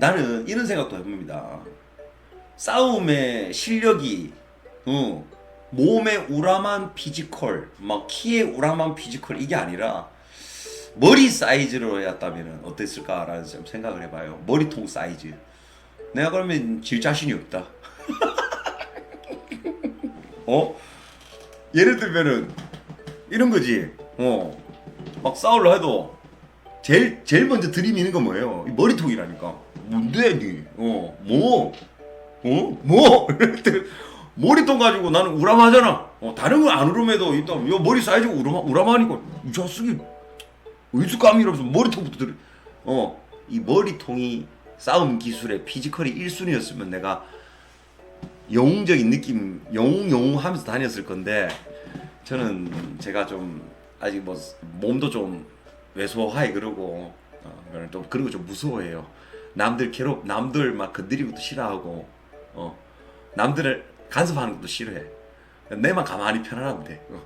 나는 이런 생각도 해봅니다. 싸움의 실력이 어, 몸의 우람한 피지컬, 막 키의 우람한 피지컬 이게 아니라 머리 사이즈로 했다면 어땠을까라는 좀 생각을 해봐요. 머리통 사이즈. 내가 그러면 질 자신이 없다. 어? 예를 들면은 이런 거지. 어. 막 싸우려 해도 제일 제일 먼저 들이미는 건 뭐예요? 이 머리통이라니까. 뭔데 니? 어. 뭐? 어? 뭐? 머리통 가지고 나는 우람하잖아. 어, 다른 건 안 우람해도 일단 요 머리 사이즈가 우람 우람하니까 이 자식이 의숙감이 이러면서 머리통부터 들이. 어. 이 머리통이 싸움 기술의 피지컬이 1순위였으면 내가 영웅적인 느낌 영웅 영웅 하면서 다녔을 건데 저는 제가 좀 아직 뭐 몸도 좀 왜소하게 그러고 어, 좀 그런 거 좀 무서워해요. 남들 괴롭 남들 막 건드리는 것도 싫어하고 어 남들을 간섭하는 것도 싫어해. 내만 가만히 돼. 어.